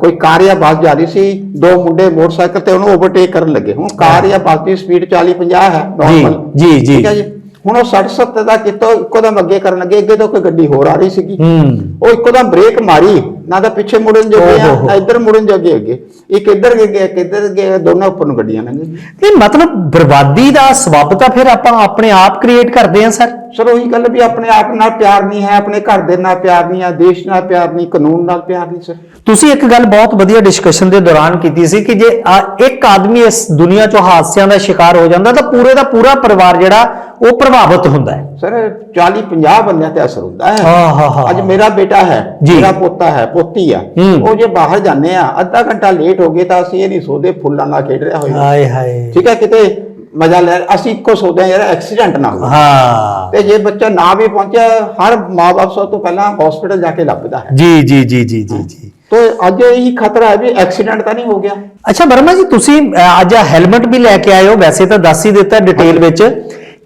ਕੋਈ ਕਾਰ ਜਾਂ ਬੱਸ ਜਾ ਰਹੀ ਸੀ ਦੋ ਮੁੰਡੇ ਮੋਟਰਸਾਈਕਲ ਤੇ ਉਹਨੂੰ ਓਵਰਟੇਕ ਕਰਨ ਲੱਗੇ। ਹੁਣ ਕਾਰ ਜਾਂ ਬੱਸ ਦੀ ਸਪੀਡ 40 50 ਹੈ normal। ਜੀ, ਜੀ। ਠੀਕ ਹੈ ਜੀ? ਹੁਣ ਉਹ 60 70 ਦਾ ਕਿਤੋਂ ਇੱਕੋਦਮ ਅੱਗੇ ਕਰਨ ਲੱਗੇ ਅੱਗੇ ਤੋਂ ਕੋਈ ਗੱਡੀ ਹੋਰ ਆ ਰਹੀ ਸੀਗੀ। ਹੂੰ। ਉਹ ਇੱਕੋਦਮ ਬ੍ਰੇਕ ਮਾਰੀ। ਨਾ ਤਾਂ ਪਿੱਛੇ ਮੁੜਨ ਜੋਗੇ ਆ। ਨਾ ਇੱਧਰ ਮੁੜਨ ਜੋਗੇ ਅੱਗੇ ਇੱਕ ਇੱਧਰ ਗਿਆ ਇੱਕ ਇੱਧਰ ਗਿਆ ਦੋਨਾਂ ਉੱਪਰ ਨੂੰ ਗੱਡੀਆਂ ਲੰਘ ਗਈਆਂ ਇਹ ਮਤਲਬ ਬਰਬਾਦੀ ਦਾ ਸਬਬ ਤਾਂ ਫਿਰ ਆਪਾਂ ਆਪਣੇ ਆਪ ਕ੍ਰੀਏਟ ਕਰਦੇ ਹਾਂ ਸਰ? ਸਰ ਉਹੀ ਗੱਲ ਵੀ ਆਪਣੇ ਆਪ ਨਾਲ ਪਿਆਰ ਨਹੀਂ ਹੈ ਆਪਣੇ ਘਰ ਦੇ ਨਾਲ ਪਿਆਰ ਨਹੀਂ ਹੈ ਦੇਸ਼ ਨਾਲ ਪਿਆਰ ਨਹੀਂ ਕਾਨੂੰਨ ਨਾਲ ਪਿਆਰ ਨਹੀਂ ਸਰ। ਤੁਸੀਂ ਇੱਕ ਗੱਲ ਬਹੁਤ ਵਧੀਆ ਡਿਸਕਸ਼ਨ ਦੇ ਦੌਰਾਨ ਕੀਤੀ ਸੀ ਕਿ ਜੇ ਆ- ਇੱਕ ਆਦਮੀ ਇਸ ਦੁਨੀਆ 'ਚੋਂ ਹਾਦਸਿਆਂ ਦਾ ਸ਼ਿਕਾਰ ਹੋ ਜਾਂਦਾ ਤਾਂ ਪੂਰੇ ਦਾ ਪੂਰਾ ਪਰਿਵਾਰ ਜਿਹੜਾ ਉਹ ਪ੍ਰਭਾਵਿਤ ਹੁੰਦਾ ਹੈ। ਸਰ 40 50 ਬੰਦਿਆਂ ਤੇ ਅਸਰ ਹੁੰਦਾ ਹੈ। ਹਾਂ, ਹਾਂ, ਹਾਂ, ਅੱਜ। ਮੇਰਾ ਬੇਟਾ ਹੈ। ਮੇਰਾ ਪੋਤਾ ਹੈ ਪੋਤੀ ਆ। ਉਹ ਜੇ ਬਾਹਰ ਜਾਂਦੇ ਆ ਅੱਧਾ ਘੰਟਾ ਲੇਟ ਹੋ ਗਏ ਤਾਂ ਅਸੀਂ ਇਹ ਨਹੀਂ ਸੋਚਦੇ ਫੁੱਲਾਂ ਨਾਲ ਖੇਡ ਰਿਹਾ ਹੋਏਗਾ ਹਾਏ ਹਾਏ। ਠੀਕ ਹੈ ਕਿਤੇ ਮਜ਼ਾ ਲੈ ਅਸੀਂ ਇੱਕੋ ਸੋਚਦੇ ਆ ਯਾਰ ਐਕਸੀਡੈਂਟ ਨਾ ਹੋਵੇ। ਹਾਂ। ਤੇ ਜੇ ਬੱਚਾ ਨਾ ਵੀ ਪਹੁੰਚਿਆ ਹਰ ਮਾਪੇ ਸਭ ਤੋਂ ਪਹਿਲਾਂ ਹਸਪੀਟਲ ਜਾ ਕੇ ਲੱਭਦਾ ਹੈ। ਜੀ ਜੀ ਜੀ ਜੀ ਜੀ ਜੀ। ਤੋ ਅੱਜ ਇਹੀ ਖਤਰਾ ਹੈ ਵੀ ਐਕਸੀਡੈਂਟ ਤਾਂ ਨਹੀਂ ਹੋ ਗਿਆ। ਅੱਛਾ ਵਰਮਾ ਜੀ ਤੁਸੀਂ ਅੱਜ ਹੈਲਮਟ ਵੀ ਲੈ ਕੇ ਆਏ ਹੋ ਵੈਸੇ ਤਾਂ ਦੱਸ ਹੀ ਦਿੱਤਾ ਡਿਟੇਲ ਵਿੱਚ।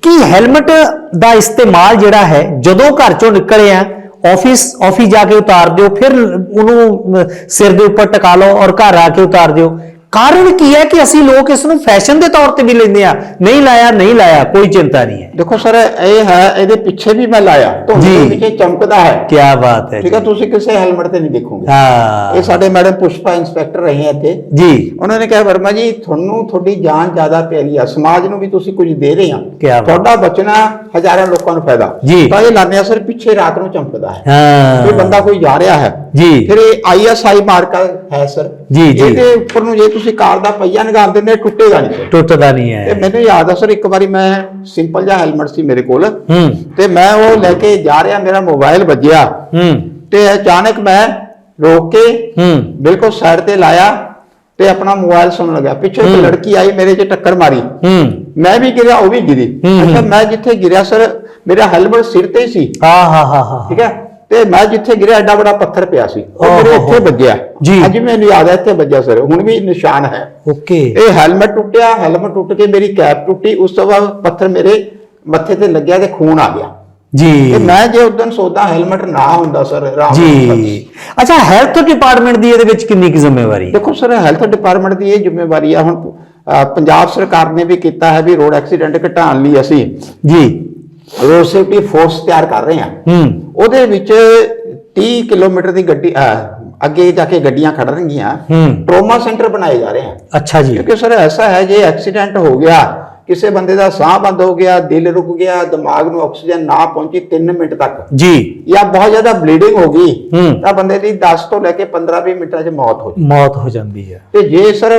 ਕਿ ਹੈਲਮਟ ਦਾ ਇਸਤੇਮਾਲ ਜਿਹੜਾ ਹੈ, ਜਦੋਂ ਘਰ ਚੋਂ ਨਿਕਲੇ ਆ ਆਫਿਸ ਆਫਿਸ ਜਾ ਕੇ ਉਤਾਰ ਦਿਓ, ਫਿਰ ਉਹਨੂੰ ਸਿਰ ਦੇ ਉੱਪਰ ਟਿਕਾ ਲਓ ਔਰ ਘਰ ਆ ਕੇ ਉਤਾਰ ਦਿਓ। ਕਾਰਨ ਕੀ ਹੈ ਕਿ ਅਸੀਂ ਲੋਕ ਇਸ ਨੂੰ ਫੈਸ਼ਨ ਦੇ ਤੌਰ ਤੇ ਵੀ ਲੈਂਦੇ ਆ ਨਹੀਂ ਲਾਇਆ ਨਹੀਂ ਲਾਇਆ ਕੋਈ ਚਿੰਤਾ ਨਹੀਂ ਹੈ। ਦੇਖੋ ਸਰ ਇਹ ਹੈ ਇਹਦੇ ਪਿੱਛੇ ਵੀ ਮੈਂ ਲਾਇਆ। ਧੁੰਦ। ਦੇ ਪਿੱਛੇ ਚਮਕਦਾ ਹੈ। ਕੀ ਬਾਤ ਹੈ ਠੀਕ ਹੈ ਤੁਸੀਂ ਕਿਸੇ ਹੈਲਮਟ ਤੇ ਨਹੀਂ ਦੇਖੋਗੇ। ਹਾਂ। ਇਹ ਸਾਡੇ ਮੈਡਮ ਪੁਸ਼ਪਾ ਇੰਸਪੈਕਟਰ ਰਹੇ ਹੈ ਇੱਥੇ। ਜੀ। ਉਹਨਾਂ ਨੇ ਕਿਹਾ ਵਰਮਾ ਜੀ ਤੁਹਾਨੂੰ ਤੁਹਾਡੀ ਜਾਨ ਜ਼ਿਆਦਾ ਪਿਆਰੀ ਆ। ਸਮਾਜ ਨੂੰ ਵੀ ਤੁਸੀਂ ਕੁਝ ਦੇ ਰਹੇ ਆ। ਤੁਹਾਡਾ ਬਚਣਾ ਹਜ਼ਾਰਾਂ ਲੋਕਾਂ ਨੂੰ ਫਾਇਦਾ। ਜੀ। ਤਾਂ ਇਹ ਲਾਣਿਆ ਸਰ ਪਿੱਛੇ ਰਾਤ ਨੂੰ ਚਮਕਦਾ ਹੈ। ਹਾਂ। ਕੋਈ ਬੰਦਾ ਕੋਈ ਜਾ ਰਿਹਾ ਹੈ। ਜੀ। ਫਿਰ ਇਹ ਆਈਐਸਆਈ ਮਾਰਕਾ ਹੈ ਸਰ। ਜੀ, ਜੀ। ਇਹਦੇ ਉੱਪਰ ਨੂੰ ਜੇ ਤੁਸੀਂ ਕਾਰ ਦਾ ਪਹੀਆ ਨਿਗਾਹ ਦਿੰਦੇ ਟੁੱਟੇਗਾ ਨਹੀਂ। ਟੁੱਟਦਾ ਨਹੀਂ ਤੇ ਹੈ ਮੈਨੂੰ ਯਾਦ ਆ ਸਰ ਇੱਕ ਵਾਰੀ ਮੈਂ ਸਿੰਪਲ ਜਿਹਾ ਹੈਲਮਟ ਸੀ ਮੇਰੇ ਕੋਲ। ਹੂੰ। ਤੇ ਮੈਂ ਉਹ ਲੈ ਕੇ ਜਾ ਰਿਹਾ ਮੇਰਾ ਮੋਬਾਈਲ ਵੱਜਿਆ। ਹੂੰ। ਤੇ ਅਚਾਨਕ ਮੈਂ ਰੋਕ ਕੇ ਹੂੰ। ਬਿਲਕੁਲ ਸਾਈਡ ਤੇ ਲਾਇਆ ਤੇ ਆਪਣਾ ਮੋਬਾਈਲ ਸੁਣਨ ਲੱਗਾ ਪਿੱਛੇ ਇੱਕ। ਲੜਕੀ ਆਈ ਮੇਰੇ 'ਚ ਟੱਕਰ ਮਾਰੀ। ਹੂੰ। ਮੈਂ ਵੀ ਗਿਰਿਆ ਉਹ ਵੀ ਗਿਰੀ। ਅੱਛਾ। ਮੈਂ ਜਿੱਥੇ ਗਿਰਿਆ ਸਰ ਮੇਰਾ ਹੈਲਮਟ ਸਿਰ ਤੇ ਹੀ ਸੀ। ਹਾਂ ਹਾਂ ਹਾਂ ਹਾਂ। ਠੀਕ ਹੈ? ਤੇ ਮੈਂ ਜਿੱਥੇ ਗਿਰਿਆ ਐਡਾ ਬੜਾ ਪੱਥਰ ਪਿਆ ਸੀ। ਉਹ ਮੇਰੇ। ਇੱਥੇ ਵੱਜਿਆ। ਜੀ। ਅੱਜ ਮੈਨੂੰ ਯਾਦ ਹੈ ਇੱਥੇ ਵੱਜਿਆ ਸਰ। ਹੁਣ ਵੀ ਨਿਸ਼ਾਨ ਹੈ। ਓਕੇ। ਇਹ ਹੈਲਮਟ ਟੁੱਟਿਆ ਹੈਲਮਟ ਟੁੱਟ ਕੇ ਮੇਰੀ ਕੈਪ ਟੁੱਟੀ। ਉਸ ਤੋਂ ਬਾਅਦ ਪੱਥਰ ਮੇਰੇ ਮੱਥੇ ਤੇ ਲੱਗਿਆ ਤੇ ਖੂਨ ਆ ਗਿਆ। ਜੀ। ਤੇ ਮੈਂ ਜੇ ਉਦੋਂ ਸੋਦਾ ਹੈਲਮਟ ਨਾ ਹੁੰਦਾ ਸਰ ਨਾਲ ਜੀ। ਅੱਛਾ ਹੈਲਥ ਡਿਪਾਰਟਮੈਂਟ ਦੀ ਇਹਦੇ ਵਿੱਚ ਕਿੰਨੀ ਕੁ ਜ਼ਿੰਮੇਵਾਰੀ? ਦੇਖੋ ਸਰ ਹੈਲਥ ਡਿਪਾਰਟਮੈਂਟ ਦੀ ਇਹ ਜ਼ਿੰਮੇਵਾਰੀ ਆ। ਹੁਣ ਪੰਜਾਬ ਸਰਕਾਰ ਨੇ ਵੀ ਕੀਤਾ ਹੈ ਵੀ ਰੋਡ ਐਕਸੀਡੈਂਟ ਘਟਾਉਣ ਲਈ ਅਸੀਂ ਜੀ। ਰੋਡ ਸੇਫਟੀ ਫੋਰਸ ਤਿਆਰ ਕਰ ਰਹੇ ਹੂੰ। ਉਹਦੇ ਵਿੱਚ 30 ਕਿਲੋਮੀਟਰ ਦੀ ਗੱਡੀ ਅਹ, ਅੱਗੇ ਜਾ ਕੇ ਗੱਡੀਆਂ ਖੜਨਗੀਆਂ ਹੂੰ। ਟਰੋਮਾ ਸੈਂਟਰ ਬਣਾਏ ਜਾ ਰਹੇ ਹਨ ਅੱਛਾ ਜੀ। ਕਿਉਂਕਿ ਸਰ ਐਸਾ ਹੈ ਜੇ ਐਕਸੀਡੈਂਟ ਹੋ ਗਿਆ ਕਿਸੇ ਬੰਦੇ ਦਾ ਸਾਹ ਬੰਦ ਹੋ ਗਿਆ ਦਿਲ ਰੁਕ ਗਿਆ ਦਿਮਾਗ ਨੂੰ ਆਕਸੀਜਨ ਨਾ ਪਹੁੰਚੀ 3 ਮਿੰਟ ਤੱਕ। ਜੀ। ਜਾਂ ਬਹੁਤ ਜ਼ਿਆਦਾ ਬਲੀਡਿੰਗ ਹੋ ਗਈ ਹੂੰ। ਤਾਂ ਬੰਦੇ ਦੀ 10 ਤੋਂ ਲੈ ਕੇ 15-20 ਮਿੰਟਾਂ 'ਚ ਮੌਤ ਹੋ ਜਾਏ ਮੌਤ ਹੋ ਜਾਂਦੀ ਹੈ। ਤੇ ਜੇ ਸਰ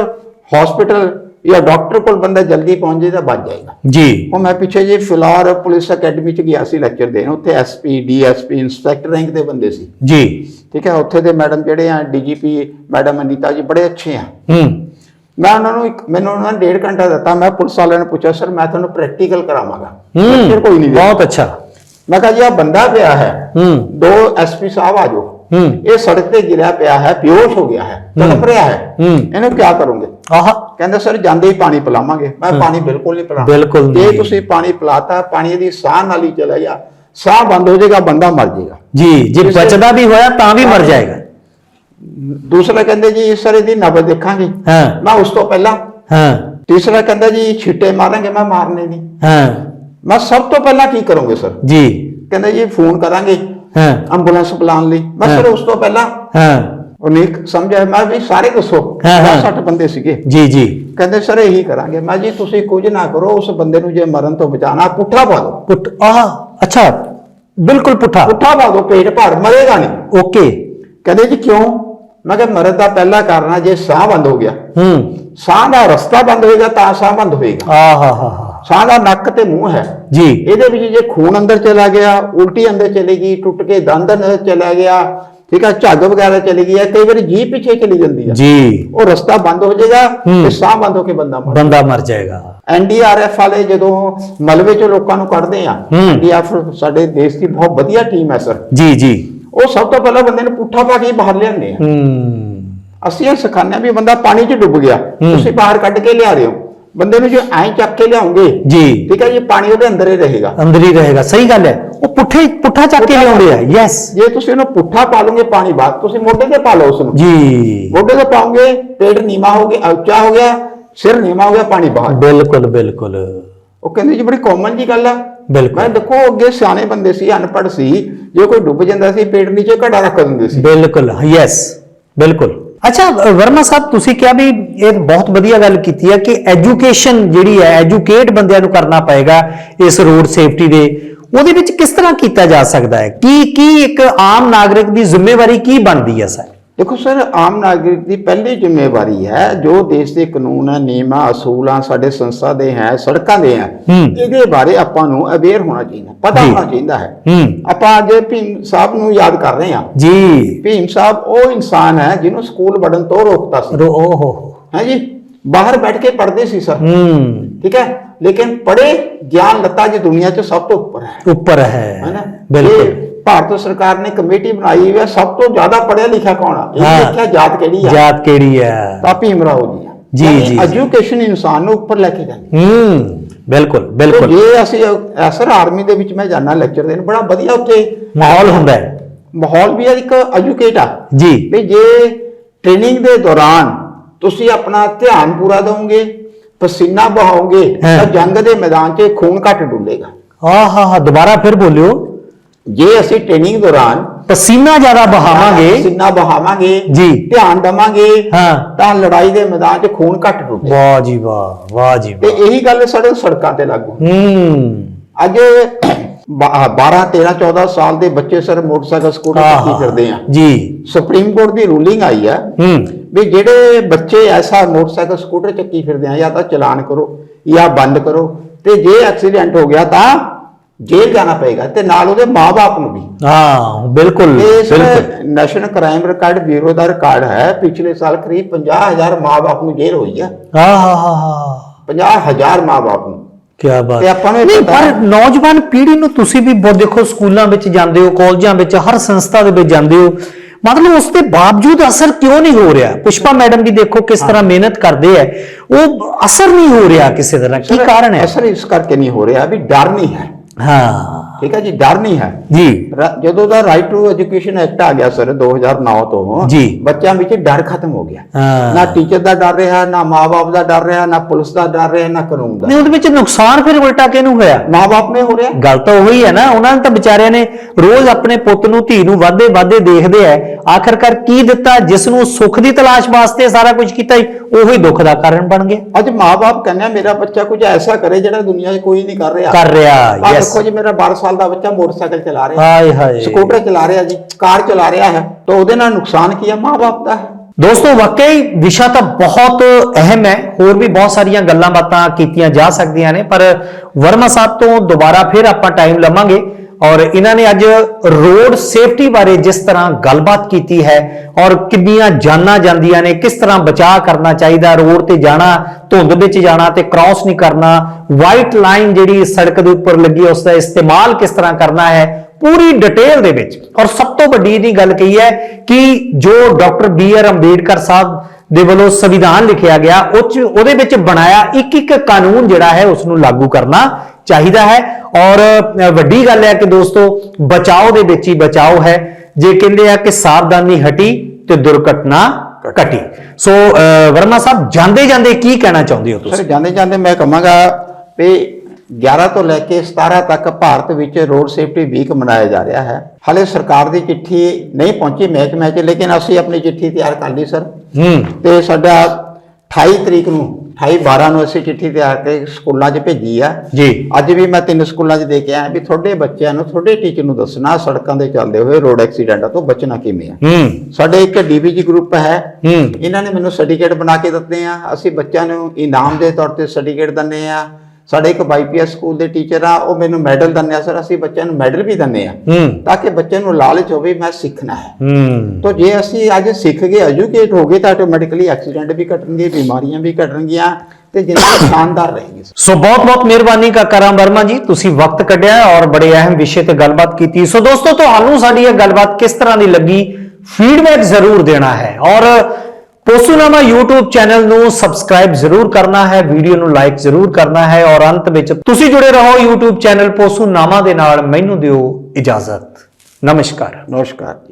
ਹਸਪੀਟਲ ਜਾਂ ਡਾਕਟਰ ਕੋਲ ਬੰਦਾ ਜਲਦੀ ਪਹੁੰਚ ਜੇ ਤਾਂ ਬਚ ਜਾਏਗਾ। ਜੀ। ਉਹ ਮੈਂ ਪਿੱਛੇ ਜੇ ਫਿਲੌਰ ਪੁਲਿਸ ਅਕੈਡਮੀ 'ਚ ਗਿਆ ਸੀ ਲੈਕਚਰ ਦੇਣ। ਉੱਥੇ ਐਸਪੀ ਡੀਐਸਪੀ ਇੰਸਪੈਕਟਰ ਰੈਂਕ ਦੇ ਬੰਦੇ ਸੀ। ਜੀ। ਠੀਕ ਹੈ ਉੱਥੇ ਦੇ ਮੈਡਮ ਜਿਹੜੇ ਆ ਡੀਜੀਪੀ ਮੈਡਮ ਅਨੀਤਾ ਜੀ ਬੜੇ ਅੱਛੇ ਆ। ਹੂੰ। ਮੈਂ ਉਹਨਾਂ ਨੂੰ ਇੱਕ ਮੈਨੂੰ ਉਹਨਾਂ ਨੇ ਡੇਢ ਘੰਟਾ ਦਿੱਤਾ। ਮੈਂ ਪੁਲਿਸ ਵਾਲਿਆਂ ਨੂੰ ਪੁੱਛਿਆ ਸਰ ਮੈਂ ਤੁਹਾਨੂੰ ਪ੍ਰੈਕਟੀਕਲ ਕਰਾਵਾਂਗਾ। ਹੂੰ। ਕੋਈ ਨਹੀਂ। ਬਹੁਤ ਅੱਛਾ। ਮੈਂ ਕਿਹਾ ਜੀ ਆ ਬੰਦਾ ਪਿਆ ਹੈ। ਹੂੰ। ਦੋ ਐਸਪੀ ਸਾਹਿਬ ਆ ਜਾਓ। ਹੂੰ। ਇਹ ਸੜਕ ਤੇ ਗਿਰਿਆ ਪਿਆ ਹੈ ਬੇਹੋਸ਼ ਹੋ ਗਿਆ ਹੈ ਤੜਪ ਰਿਹਾ ਹੈ। ਹੂੰ। ਇਹਨੂੰ ਕੀ ਕਰੋਗੇ? ਆਹ। ਕਹਿੰਦੇ ਸਰ ਜਾਂਦੇ ਹੀ ਪਾਣੀ ਪਿਲਾਵਾਂਗੇ। ਮੈਂ ਪਾਣੀ ਬਿਲਕੁਲ ਨਹੀਂ ਪਿਲਾਣਾ ਬਿਲਕੁਲ ਜੇ। ਤੁਸੀਂ ਪਾਣੀ ਪਿਲਾਤਾ ਪਾਣੀ ਦੀ ਸਾਹ ਨਾਲ ਹੀ ਚਲਾ ਗਿਆ ਸਾਹ ਬੰਦ ਹੋ ਜਾਏਗਾ ਬੰਦਾ ਮਰ ਜਾਏਗਾ। ਜੀ ਜੇ ਬਚਦਾ ਵੀ ਹੋਇਆ ਤਾਂ ਵੀ ਮਰ ਜਾਏਗਾ। ਦੂਸਰਾ ਕਹਿੰਦੇ ਜੀ ਇਸ ਸਰ ਦੀ ਨਬਜ਼ ਦੇਖਾਂਗੇ। ਹਾਂ। ਮੈਂ ਉਸ ਤੋਂ ਪਹਿਲਾਂ ਹਾਂ। ਤੀਸਰਾ ਕਹਿੰਦਾ ਜੀ ਛਿੱਟੇ ਮਾਰਾਂਗੇ ਮੈਂ ਮਾਰਨੇ ਨਹੀਂ। ਹਾਂ। ਮੈਂ ਸਭ ਤੋਂ ਪਹਿਲਾਂ ਕੀ ਕਰੋਗੇ ਸਰ? ਜੀ। ਕਹਿੰਦੇ ਜੀ ਫੋਨ ਕਰਾਂਗੇ ਹਾਂ। ਐਂਬੂਲੈਂਸ ਬੁਲਾਉਣ ਲਈ। ਮੈਂ। ਸਰ ਉਸ ਤੋਂ ਪਹਿਲਾਂ ਹਾਂ। ਉਹ ਨਹੀਂ ਸਮਝਿਆ ਮੈਂ ਵੀ ਸਾਰੇ ਦੱਸੋ। ਹਾਂ, ਹਾਂ। 60 ਬੰਦੇ ਸੀਗੇ। ਜੀ ਜੀ। ਕਹਿੰਦੇ ਸਰ ਇਹੀ ਕਰਾਂਗੇ। ਮੈਂ ਜੀ ਤੁਸੀਂ ਕੁਝ ਨਾ ਕਰੋ ਉਸ ਬੰਦੇ ਨੂੰ ਜੇ ਮਰਨ ਤੋਂ ਬਚਾਣਾ ਪੁੱਠਾ ਪਾ ਦਿਓ। ਪੁੱਟ ਆਹ ਅੱਛਾ ਬਿਲਕੁਲ ਪੁੱਠਾ। ਪੁੱਠਾ ਪਾ ਦਿਓ ਪੇਟ ਭਰ ਮਰੇਗਾ ਨਹੀਂ। ਓਕੇ। ਕਹਿੰਦੇ ਜੀ ਕਿਉਂ? ਮੈਂ ਕਿਹਾ ਮਰਨ ਦਾ ਪਹਿਲਾ ਕਾਰਨ ਆ ਜੇ ਸਾਹ ਬੰਦ ਹੋ ਗਿਆ। ਹੂੰ। ਸਾਹ ਦਾ ਰਸਤਾ ਬੰਦ ਹੋਏਗਾ ਤਾਂ ਸਾਹ ਬੰਦ ਹੋਏਗਾ। ਆਹ ਹਾ ਹਾ ਹਾ। ਸਾਹ ਦਾ ਨੱਕ ਤੇ ਮੂੰਹ ਹੈ। ਜੀ। ਇਹਦੇ ਵਿੱਚ ਜੇ ਖੂਨ ਅੰਦਰ ਚਲਾ ਗਿਆ ਉਲਟੀ ਅੰਦਰ ਚਲੀ ਗਈ ਟੁੱਟ ਕੇ ਦੰਦ ਅੰਦਰ ਚਲਾ ਗਿਆ ਠੀਕ ਹੈ ਝੱਗ ਵਗੈਰਾ ਚਲੀ ਗਈ ਹੈ ਕਈ ਵਾਰੀ ਜੀਭ ਪਿੱਛੇ ਚਲੀ ਜਾਂਦੀ ਹੈ ਜੀ। ਉਹ ਰਸਤਾ ਬੰਦ ਹੋ ਜਾਏਗਾ। ਤੇ ਸਾਹ ਬੰਦ ਹੋ ਕੇ ਬੰਦਾ ਮਰ ਬੰਦਾ ਮਰ ਜਾਏਗਾ। ਐਨਡੀਆਰਐਫ ਵਾਲੇ ਜਦੋਂ ਮਲਬੇ ਚੋਂ ਲੋਕਾਂ ਨੂੰ ਕੱਢਦੇ ਆ। ਐਨਡੀਆਰਐਫ ਸਾਡੇ ਦੇਸ਼ ਦੀ ਬਹੁਤ ਵਧੀਆ ਟੀਮ ਹੈ ਸਰ। ਜੀ ਜੀ। ਉਹ ਸਭ ਤੋਂ ਪਹਿਲਾਂ ਬੰਦੇ ਨੂੰ ਪੁੱਠਾ ਪਾ ਕੇ ਬਾਹਰ ਲਿਆਉਂਦੇ ਆ। ਹੂੰ। ਅਸੀਂ ਇਹ ਸਿਖਾਉਂਦੇ ਹਾਂ ਵੀ ਬੰਦਾ ਪਾਣੀ 'ਚ ਡੁੱਬ ਗਿਆ। ਤੁਸੀਂ ਬਾਹਰ ਕੱਢ ਕੇ ਲਿਆ ਰਹੇ ਹੋ। ਬੰਦੇ ਨੂੰ ਜੇ ਐਂ ਚੱਕ ਕੇ ਲਿਆਉਂਗੇ ਜੀ। ਠੀਕ ਹੈ ਜੀ ਪਾਣੀ ਉਹਦੇ ਅੰਦਰ ਹੀ ਰਹੇਗਾ। ਅੰਦਰ ਹੀ ਰਹੇਗਾ ਸਹੀ ਗੱਲ ਹੈ। ਉਹ ਪੁੱਠੇ ਪੁੱਠਾ ਚੱਕ ਕੇ ਲਿਆਉਂਦੇ ਆ ਯੈਸ ਜੇ ਤੁਸੀਂ ਉਹਨੂੰ ਪੁੱਠਾ ਪਾ ਲਓਗੇ ਪਾਣੀ ਬਾਅਦ ਤੁਸੀਂ ਮੋਢੇ ਤੇ ਪਾ ਲਓ ਉਸ ਨੂੰ ਜੀ। ਮੋਢੇ ਤੇ ਪਾਉਂਗੇ ਪੇਟ ਨੀਵਾ ਹੋ ਗਿਆ ਉੱਚਾ ਹੋ ਗਿਆ ਸਿਰ ਨੀਵਾ ਹੋ ਗਿਆ ਪਾਣੀ ਬਾਹਰ। ਬਿਲਕੁਲ ਬਿਲਕੁਲ। ਉਹ ਕਹਿੰਦੇ ਜੀ ਬੜੀ ਕਾਮਨ ਜੀ ਗੱਲ ਆ। ਬਿਲਕੁਲ। ਮੈਂ ਦੇਖੋ ਅੱਗੇ ਸਿਆਣੇ ਬੰਦੇ ਸੀ ਅਨਪੜ੍ਹ ਸੀ ਜੇ ਕੋਈ ਡੁੱਬ ਜਾਂਦਾ ਸੀ ਪੇਟ ਨੀਚੇ ਘੜਾ ਰੱਖ ਦਿੰਦੇ ਸੀ। ਬਿਲਕੁਲ ਯੈਸ ਬਿਲਕੁਲ। ਅੱਛਾ, ਵਰਮਾ ਸਾਹਿਬ, ਤੁਸੀਂ ਕਿਹਾ ਵੀ ਇਹ ਬਹੁਤ ਵਧੀਆ ਗੱਲ ਕੀਤੀ ਹੈ ਕਿ ਐਜੂਕੇਸ਼ਨ ਜਿਹੜੀ ਹੈ ਐਜੂਕੇਟ ਬੰਦਿਆਂ ਨੂੰ ਕਰਨਾ ਪਏਗਾ ਇਸ ਰੋਡ ਸੇਫਟੀ ਦੇ। ਉਹਦੇ ਵਿੱਚ ਕਿਸ ਤਰ੍ਹਾਂ ਕੀਤਾ ਜਾ ਸਕਦਾ ਹੈ? ਕੀ ਕੀ ਇੱਕ ਆਮ ਨਾਗਰਿਕ ਦੀ ਜ਼ਿੰਮੇਵਾਰੀ ਕੀ ਬਣਦੀ ਹੈ, ਸਰ? ਦੇਖੋ ਸਰ ਆਮ ਨਾਗਰਿਕ ਦੀ ਪਹਿਲੀ ਜ਼ਿੰਮੇਵਾਰੀ ਹੈ ਜੋ ਦੇਸ਼ ਦੇ ਕਾਨੂੰਨ ਹੈ ਨਿਯਮਾਂ ਅਸੂਲਾਂ ਸਾਡੇ ਸੰਸਥਾ ਦੇ ਹੈ ਸੜਕਾਂ ਦੇ ਹੈ। ਇਹਦੇ ਬਾਰੇ ਆਪਾਂ ਨੂੰ ਅਵੇਅਰ ਹੋਣਾ ਚਾਹੀਦਾ ਪਤਾ। ਹੋਣਾ ਚਾਹੀਦਾ ਹੈ। ਆਪਾਂ ਅੱਜ ਭੀਮ ਸਾਹਿਬ ਨੂੰ ਯਾਦ ਕਰ ਰਹੇ ਹਾਂ। ਜੀ। ਭੀਮ ਸਾਹਿਬ ਉਹ ਇਨਸਾਨ ਹੈ ਜਿਹਨੂੰ ਸਕੂਲ ਵੜਨ ਤੋਂ ਰੋਕਤਾ ਸੀ। ਓਹੋ ਹੈ ਜੀ? ਬਾਹਰ ਬੈਠ ਕੇ ਪੜ੍ਹਦੇ ਸੀ ਸਰ। ਹੂੰ। ਠੀਕ ਹੈ? ਲੇਕਿਨ ਪੜੇ ਗਿਆਨ ਲੱਤਾ ਜੀ ਦੁਨੀਆ 'ਚ ਸਭ ਤੋਂ ਉੱਪਰ ਹੈ। ਉੱਪਰ ਹੈ। ਹੈਨਾ ਬਿਲਕੁਲ। ਇਹ ਭਾਰਤ ਸਰਕਾਰ ਨੇ ਕਮੇਟੀ ਬਣਾਈ ਹੋਈ ਹੈ ਸਭ ਤੋਂ ਜ਼ਿਆਦਾ ਪੜਿਆ ਲਿਖਿਆ ਕੌਣ ਆ? ਇਹ ਹਾਂ। ਦੇਖਿਆ ਜਾਤ ਕਿਹੜੀ ਆ? ਜਾਤ ਕਿਹੜੀ ਹੈ ਤਾਂ ਭੀਮ ਰਾਓ ਜੀ ਆ। ਜੀ, ਜੀ। ਐਜੂਕੇਸ਼ਨ ਇਨਸਾਨ ਨੂੰ ਉੱਪਰ ਲੈ ਕੇ ਜਾਂਦੀ ਹੂੰ। ਬਿਲਕੁਲ ਬਿਲਕੁਲ। ਜੇ ਅਸੀਂ ਐਸਰ ਆਰਮੀ ਦੇ ਵਿੱਚ ਮੈਂ ਜਾਣਾ ਲੈਕਚਰ ਦੇਣ ਬੜਾ ਵਧੀਆ ਉੱਥੇ ਮਾਹੌਲ ਹੁੰਦਾ ਹੈ। ਮਾਹੌਲ ਵੀ ਹੈ ਇੱਕ ਐਜੂਕੇਟ ਆ। ਜੀ। ਵੀ ਜੇ ਟ੍ਰੇਨਿੰਗ ਦੇ ਦੌਰਾਨ ਤੁਸੀਂ ਆਪਣਾ ਧਿਆਨ ਪੂਰਾ ਦਿਓਗੇ ਪਸੀਨਾ ਬਹਾਓਗੇ ਹਾਂ। ਤਾਂ ਜੰਗ ਦੇ ਮੈਦਾਨ 'ਚ ਖੂਨ ਘੱਟ ਡੁੱਲੇਗਾ। ਆਹ ਹਾ ਹਾ ਦੁਬਾਰਾ ਫਿਰ ਬੋਲਿਓ। ਜੇ ਅਸੀਂ ਟ੍ਰੇਨਿੰਗ ਦੌਰਾਨ ਪਸੀਨਾ ਜ਼ਿਆਦਾ ਬਹਾਵਾਂਗੇ। ਪਸੀਨਾ ਬਹਾਵਾਂਗੇ ਜੀ। ਧਿਆਨ ਦਵਾਂਗੇ ਹਾਂ। ਤਾਂ ਲੜਾਈ ਦੇ ਮੈਦਾਨ 'ਚ ਖੂਨ ਘੱਟ ਡੁੱਲੇਗਾ। ਵਾਹ ਜੀ ਵਾਹ ਵਾਹ ਜੀ ਤੇ ਵਾਹ। ਇਹੀ ਗੱਲ ਸਾਡੇ ਸੜਕਾਂ ਤੇ ਲਾਗੂ ਹੂੰ। ਅੱਜ 12 13 14 ਸਾਲ ਦੇ ਬੱਚੇ ਸਰ ਮੋਟਰਸਾਈਕਲ ਸਕੂਟਰ ਆਹਾ, ਫਿਰਦੇ ਆ? ਜੀ। ਸੁਪਰੀਮ ਕੋਰਟ ਦੀ ਰੂਲਿੰਗ ਆਈ ਆ ਹੂੰ। ਵੀ ਜਿਹੜੇ ਬੱਚੇ ਐਸਾ ਮੋਟਰਸਾਈਕਲ ਸਕੂਟਰ ਚੱਕੀ ਫਿਰਦੇ ਆ? ਜਾਂ ਤਾਂ ਚਲਾਨ ਕਰੋ ਜਾਂ ਬੰਦ ਕਰੋ। ਤੇ ਜੇ ਐਕਸੀਡੈਂਟ ਹੋ ਗਿਆ ਤਾਂ ਜੇਲ੍ਹ ਜਾਣਾ ਪਏਗਾ ਤੇ ਨਾਲ ਉਹਦੇ ਮਾਪੇ ਨੂੰ ਵੀ। ਹਾਂ ਬਿਲਕੁਲ ਬਿਲਕੁਲ। ਨੈਸ਼ਨਲ ਕ੍ਰਾਈਮ ਰਿਕਾਰਡ ਬਿਊਰੋ ਦਾ ਰਿਕਾਰਡ ਹੈ ਪਿਛਲੇ ਸਾਲ ਕਰੀਬ 50000 ਮਾਪੇ ਨੂੰ ਜੇਲ੍ਹ ਹੋਈ ਆ। ਆਹ ਹਾ ਹਾ ਹਾ। 50000 ਮਾਪੇ ਨੂੰ। ਕੀ ਬਾਤ। ਤੇ ਆਪਾਂ ਨੂੰ ਇਹ ਨਹੀਂ ਪਤਾ ਪਰ। ਨੌਜਵਾਨ ਪੀੜ੍ਹੀ ਨੂੰ ਤੁਸੀਂ ਵੀ ਬਹੁਤ ਦੇਖੋ ਸਕੂਲਾਂ ਵਿੱਚ ਜਾਂਦੇ ਹੋ ਕਾਲਜਾਂ ਵਿੱਚ ਹਰ ਸੰਸਥਾ ਦੇ ਵਿੱਚ ਜਾਂਦੇ ਹੋ। ਮਤਲਬ ਉਸ ਦੇ ਬਾਵਜੂਦ ਅਸਰ ਕਿਉਂ ਨਹੀਂ ਹੋ ਰਿਹਾ? ਪੁਸ਼ਪਾ ਮੈਡਮ ਵੀ ਦੇਖੋ ਕਿਸ ਤਰ੍ਹਾਂ ਮਿਹਨਤ ਕਰਦੇ ਹੈ ਉਹ ਅਸਰ ਨਹੀਂ ਹੋ ਰਿਹਾ ਕਿਸੇ ਤਰ੍ਹਾਂ। ਕੀ ਕਾਰਨ ਹੈ ਅਸਰ ਇਸ ਕਰਕੇ ਨਹੀਂ ਹੋ ਰਿਹਾ ਵੀ ਡਰ ਨਹੀਂ ਹੈ। ਹਾਂ। ਠੀਕ ਹੈ ਜੀ ਡਰ ਨਹੀਂ ਹੈ। ਜੀ। ਜਦੋਂ ਦਾ ਰਾਈਟ ਟੂ ਐਜੂਕੇਸ਼ਨ ਐਕਟ ਆ ਗਿਆ ਸਰ 2009 ਤੋਂ ਜੀ। ਬੱਚਿਆਂ ਵਿੱਚ ਡਰ ਖਤਮ ਹੋ ਗਿਆ। ਨਾ ਟੀਚਰ ਦਾ ਡਰ ਰਿਹਾ ਨਾ ਮਾਪੇ ਦਾ ਡਰ ਰਿਹਾ ਨਾ ਪੁਲਿਸ ਦਾ ਡਰ ਰਿਹਾ ਨਾ ਕਾਨੂੰਨ ਦਾ। ਨਹੀਂ ਉਹਦੇ ਵਿੱਚ ਨੁਕਸਾਨ ਫਿਰ ਉਲਟਾ ਕਿਹਨੂੰ ਹੋਇਆ? ਮਾਪੇ ਨੇ ਹੋ ਰਿਹਾ। ਗੱਲ ਤਾਂ ਉਹੀ ਹੈ ਨਾ ਉਹਨਾਂ ਨੇ ਤਾਂ ਵਿਚਾਰਿਆਂ ਨੇ ਰੋਜ਼ ਆਪਣੇ ਪੁੱਤ ਨੂੰ ਧੀ ਨੂੰ ਵਾਧੇ ਵਾਧੇ ਦੇਖਦੇ ਐ ਆਖਰਕਾਰ ਕੀ ਦਿੱਤਾ ਜਿਸ ਨੂੰ ਸੁੱਖ ਦੀ ਤਲਾਸ਼ ਵਾਸਤੇ ਸਾਰਾ ਕੁਝ ਕੀਤਾ ਹੀ ਉਹੀ ਦੁੱਖ ਦਾ ਕਾਰਨ ਬਣ ਗਿਆ। ਅੱਜ ਮਾਪੇ ਕਹਿੰਦੇ ਆ, ਮੇਰਾ ਬੱਚਾ ਕੁਝ ਐਸਾ ਕਰੇ ਜਿਹੜਾ ਦੁਨੀਆ 'ਚ ਕੋਈ ਨਹੀਂ ਕਰ ਰਿਹਾ। ਕਰ ਰਿਹਾ ਯੈਸ ਦੇਖੋ ਜੀ ਮੇਰਾ 12 ਸਾਲ ਦਾ ਬੱਚਾ ਮੋਟਰਸਾਈਕਲ ਚਲਾ ਰਿਹਾ। ਹਾਏ ਹਾਏ। ਸਕੂਟਰ ਚਲਾ ਰਿਹਾ ਜੀ ਕਾਰ ਚਲਾ ਰਿਹਾ ਹੈ। ਤਾਂ ਉਹਦੇ ਨਾਲ ਨੁਕਸਾਨ ਕੀ ਹੈ? ਮਾਪੇ ਦਾ ਦੋਸਤੋ ਵਾਕਈ ਵਿਸ਼ਾ ਤਾਂ ਬਹੁਤ ਅਹਿਮ ਹੈ। ਹੋਰ ਵੀ ਬਹੁਤ ਸਾਰੀਆਂ ਗੱਲਾਂ ਬਾਤਾਂ ਕੀਤੀਆਂ ਜਾ ਸਕਦੀਆਂ ਨੇ ਪਰ ਵਰਮਾ ਸਾਹਿਬ ਤੋਂ ਦੁਬਾਰਾ ਫਿਰ ਆਪਾਂ ਟਾਈਮ ਲਵਾਂਗੇ। ਔਰ ਇਹਨਾਂ ਨੇ ਅੱਜ ਰੋਡ ਸੇਫਟੀ ਬਾਰੇ ਜਿਸ ਤਰ੍ਹਾਂ ਗੱਲਬਾਤ ਕੀਤੀ ਹੈ ਔਰ ਕਿੰਨੀਆਂ ਜਾਨਾਂ ਜਾਂਦੀਆਂ ਨੇ, ਕਿਸ ਤਰ੍ਹਾਂ ਬਚਾਅ ਕਰਨਾ ਚਾਹੀਦਾ ਰੋਡ ਤੇ ਜਾਣਾ, ਧੁੰਦ ਵਿੱਚ ਜਾਣਾ ਤੇ ਕ੍ਰਾਸ ਨਹੀਂ ਕਰਨਾ ਵਾਈਟ ਲਾਈਨ ਜਿਹੜੀ ਸੜਕ ਦੇ ਉੱਪਰ ਲੱਗੀ ਹੈ ਉਸ ਦਾ ਇਸਤੇਮਾਲ ਕਿਸ ਤਰ੍ਹਾਂ ਕਰਨਾ ਹੈ, ਪੂਰੀ ਡਿਟੇਲ ਦੇ ਵਿੱਚ। ਔਰ ਸਭ ਤੋਂ ਵੱਡੀ ਇਹਦੀ ਗੱਲ ਕਹੀ ਹੈ ਕਿ ਜੋ ਡਾਕਟਰ ਬੀ ਆਰ ਅੰਬੇਡਕਰ ਸਾਹਿਬ ਦੇ ਵੱਲੋਂ ਸੰਵਿਧਾਨ ਲਿਖਿਆ ਗਿਆ, ਉਹ 'ਚ ਉਹਦੇ ਵਿੱਚ ਬਣਾਇਆ ਇੱਕ ਇੱਕ ਕਾਨੂੰਨ ਜਿਹੜਾ ਹੈ ਉਸ ਨੂੰ ਲਾਗੂ ਕਰਨਾ ਚਾਹੀਦਾ ਹੈ। ਔਰ ਵੱਡੀ ਗੱਲ ਹੈ ਕਿ ਦੋਸਤੋ ਬਚਾਓ ਦੇ ਵਿੱਚ ਹੀ ਬਚਾਓ ਹੈ। ਜੇ ਕਹਿੰਦੇ ਆ ਕਿ ਸਾਵਧਾਨੀ ਹਟੀ ਤੇ ਦੁਰਘਟਨਾ ਘਟੀ। ਸੋ ਵਰਮਾ ਸਾਹਿਬ ਜਾਂਦੇ ਜਾਂਦੇ ਕੀ ਕਹਿਣਾ ਚਾਹੁੰਦੇ ਹੋ ਸਰ ਤੁਸੀਂ? ਜਾਂਦੇ ਜਾਂਦੇ ਮੈਂ ਕਹਾਂਗਾ ਵੀ 11 ਤੋਂ ਲੈ ਕੇ 17 ਤੱਕ ਭਾਰਤ ਵਿੱਚ ਰੋਡ ਸੇਫਟੀ ਵੀਕ ਮਨਾਇਆ ਜਾ ਰਿਹਾ ਹੈ। ਹਾਲੇ ਸਰਕਾਰ ਦੀ ਚਿੱਠੀ ਨਹੀਂ ਪਹੁੰਚੀ ਮਹਿਕਮੇ 'ਚ ਲੇਕਿਨ ਅਸੀਂ ਆਪਣੀ ਚਿੱਠੀ ਤਿਆਰ ਕਰ ਲਈ ਸਰ। ਹੂੰ। ਤੇ ਸਾਡਾ 28 ਤਰੀਕ ਨੂੰ 28 12 ਨੂੰ ਅਸੀਂ ਚਿੱਠੀ ਤਿਆਰ ਕੇ ਸਕੂਲਾਂ 'ਚ ਭੇਜੀ ਆ। ਜੀ। ਅੱਜ ਵੀ ਮੈਂ ਤਿੰਨ ਸਕੂਲਾਂ 'ਚ ਦੇ ਕੇ ਆਇਆ ਵੀ ਤੁਹਾਡੇ ਬੱਚਿਆਂ ਨੂੰ ਤੁਹਾਡੇ ਟੀਚਰ ਨੂੰ ਦੱਸਣਾ ਸੜਕਾਂ ਤੇ ਚੱਲਦੇ ਹੋਏ ਰੋਡ ਐਕਸੀਡੈਂਟਾਂ ਤੋਂ ਬਚਣਾ ਕਿਵੇਂ ਆ? ਹੂੰ। ਸਾਡੇ ਇੱਕ ਡੀਬੀਜੀ ਗਰੁੱਪ ਹੈ। ਹੂੰ। ਇਹਨਾਂ ਨੇ ਮੈਨੂੰ ਸਰਟੀਫਿਕੇਟ ਬਣਾ ਕੇ ਦਿੱਤੇ ਆ। ਅਸੀਂ ਬੱਚਿਆਂ ਨੂੰ ਇਨਾਮ ਦੇ ਤੌਰ ਤੇ ਸਰਟੀਫਿਕੇਟ ਦਿੰਦੇ ਆ। ਸਾਡੇ ਇੱਕ ਬਾਈਪੀਐਸ ਸਕੂਲ ਦੇ ਟੀਚਰ ਆ ਉਹ ਮੈਨੂੰ ਮੈਡਲ ਦਿੰਦੇ ਆ ਸਰ ਅਸੀਂ ਬੱਚਿਆਂ ਨੂੰ ਮੈਡਲ ਵੀ ਦਿੰਦੇ ਆ। ਤਾਂ ਕਿ ਬੱਚੇ ਨੂੰ ਲਾਲਚ ਹੋਵੇ ਮੈਂ ਸਿੱਖਣਾ ਹੈ। ਹੂੰ। ਤਾਂ ਜੇ ਅਸੀਂ ਅੱਜ ਸਿੱਖ ਗਏ ਐਜੂਕੇਟ ਹੋ ਗਏ ਤਾਂ ਆਟੋਮੈਟਿਕਲੀ ਐਕਸੀਡੈਂਟ ਵੀ ਘਟਣਗੇ ਬਿਮਾਰੀਆਂ ਵੀ ਘਟਣਗੀਆਂ ਤੇ ਜ਼ਿੰਦਗੀ ਸ਼ਾਨਦਾਰ ਰਹੇਗੀ ਸੋ ਬਹੁਤ ਬਹੁਤ ਮਿਹਰਬਾਨੀ ਕਾਕਾ ਵਰਮਾ ਜੀ ਤੁਸੀਂ ਵਕਤ ਕੱਢਿਆ ਔਰ ਬੜੇ ਅਹਿਮ ਵਿਸ਼ੇ ਤੇ ਗੱਲਬਾਤ ਕੀਤੀ। ਸੋ ਦੋਸਤੋ ਤੁਹਾਨੂੰ ਸਾਡੀ ਇਹ ਗੱਲਬਾਤ ਕਿਸ ਤਰ੍ਹਾਂ ਦੀ ਲੱਗੀ? ਫੀਡਬੈਕ ਜ਼ਰੂਰ ਦੇਣਾ ਹੈ। ਔਰ ਪੋਸੂਨਾਮਾ YouTube ਚੈਨਲ ਨੂੰ ਸਬਸਕ੍ਰਾਈਬ ਜ਼ਰੂਰ ਕਰਨਾ ਹੈ ਵੀਡੀਓ ਨੂੰ ਲਾਈਕ ਜ਼ਰੂਰ ਕਰਨਾ ਹੈ ਔਰ ਅੰਤ ਵਿੱਚ ਤੁਸੀਂ ਜੁੜੇ ਰਹੋ YouTube ਚੈਨਲ ਪੋਸੂਨਾਮਾ ਦੇ ਨਾਲ, ਮੈਨੂੰ ਦਿਓ ਇਜਾਜ਼ਤ। ਨਮਸਕਾਰ। ਨਮਸਕਾਰ ਜੀ।